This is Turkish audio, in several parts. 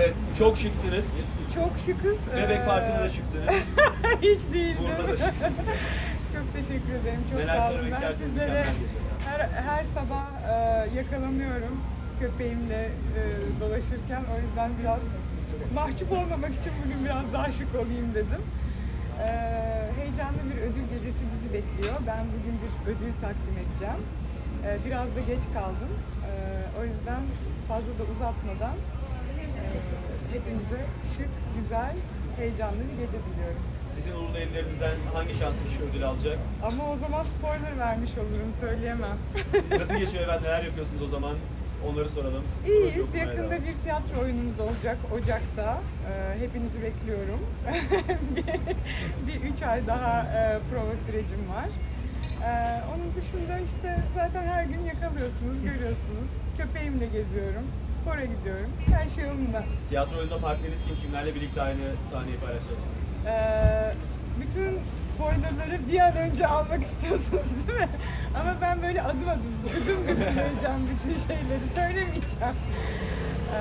Evet, çok şıksınız. Çok şıkız. Bebek Parkı'nda da şıktınız. Hiç değildi. Burada da şıksınız. Çok teşekkür ederim. Çok Neler sağ olun. söylemek Ben istersiniz? sizlere Mükemmel gece. her, her sabah e, yakalanıyorum köpeğimle e, dolaşırken. O yüzden biraz mahcup olmamak için bugün biraz daha şık olayım dedim. E, heyecanlı bir ödül gecesi bizi bekliyor. Ben bugün bir ödül takdim edeceğim. E, biraz da geç kaldım. E, o yüzden fazla da uzatmadan hepinize şık, güzel, heyecanlı bir gece diliyorum. Sizin uğurlu ellerinizden hangi şanslı kişi ödül alacak? Ama o zaman spoiler vermiş olurum, söyleyemem. Nasıl geçiyor efendim? Neler yapıyorsunuz o zaman? Onları soralım. İyiyiz. Çok Yakında bir tiyatro oyunumuz olacak Ocak'ta. Ee, hepinizi bekliyorum. bir, bir üç ay daha e, prova sürecim var. Ee, onun dışında işte zaten her gün yakalıyorsunuz, görüyorsunuz. Köpeğimle geziyorum, spora gidiyorum. Her şey yolunda. Tiyatro oyununda partneriniz kim? Kimlerle birlikte aynı sahneyi paylaşacaksınız? Ee, bütün spoilerları bir an önce almak istiyorsunuz değil mi? Ama ben böyle adım adım, gıdım gıdım vereceğim bütün şeyleri, söylemeyeceğim. Ee,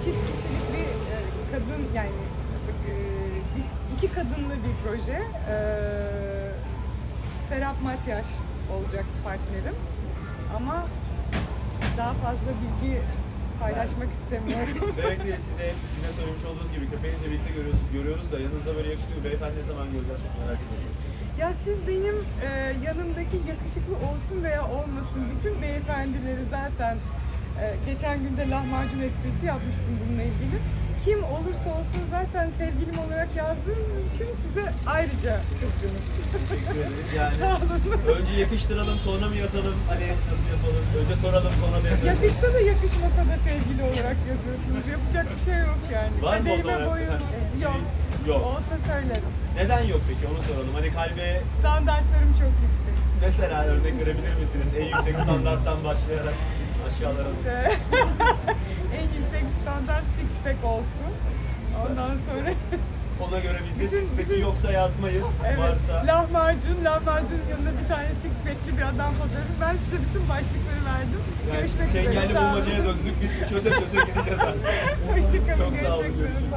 çift kişilik bir e, kadın yani e, iki kadınlı bir proje. Ee, Serap Matyaj olacak partnerim. Ama daha fazla bilgi paylaşmak istemiyorum. Bebek değil size hep sizin de söylemiş olduğunuz gibi köpeğinizle birlikte görüyoruz, görüyoruz da yanınızda böyle yakışıklı bir beyefendi ne zaman göreceğiz çok merak ediyorum. Ya siz benim e, yanımdaki yakışıklı olsun veya olmasın bütün beyefendileri zaten e, geçen gün de lahmacun esprisi yapmıştım bununla ilgili. Kim olursa olsun zaten sevgilim olarak yazdığınız için size ayrıca kızgınım. Teşekkür ederiz. Yani önce yakıştıralım sonra mı yazalım? Hani nasıl yapalım? Önce soralım sonra da yazalım. Yakışsa da yakışmasa da sevgili olarak yazıyorsunuz. Yapacak bir şey yok yani. Var mı o Kaderime zaman? boyun- Efendim, Yok. Yok. Olsa söylerim. Neden yok peki onu soralım. Hani kalbe Standartlarım çok yüksek. mesela örnek verebilir misiniz? En yüksek standarttan başlayarak aşağılara. İşte six olsun. Ondan sonra Ona göre biz de Bütün- six pack'i yoksa yazmayız. evet, Varsa. lahmacun, lahmacunun yanında bir tane six pack'li bir adam fotoğrafı. Ben size bütün başlıkları verdim. Yani Görüşmek üzere. çengelli Sağ olun. bulmacaya döndük. Biz çöze çöze gideceğiz artık. Hoşçakalın. Çok sağ olun, görüşmek üzere. görüşürüz.